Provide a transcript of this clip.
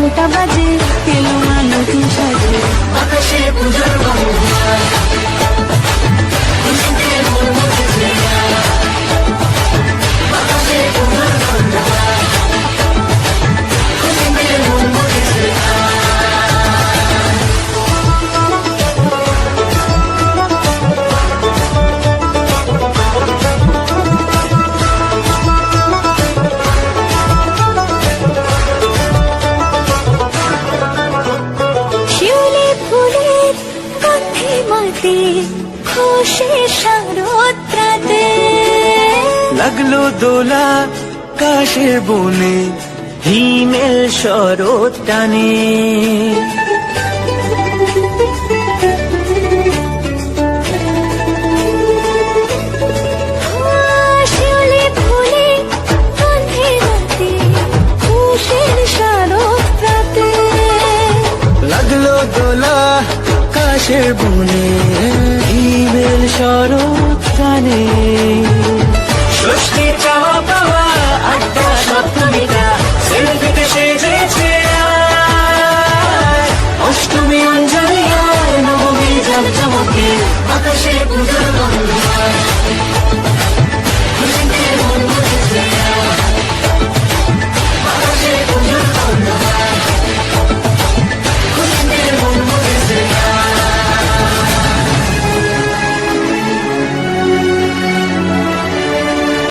ঘণ্টা বাজে এলো আলো তুষারে আকাশে মাটি খুশি শারদরাতে লাগল দোলা কাশের বনে হিমেল শরৎ টানে। কাশের বনে হিমেল শরৎ টানে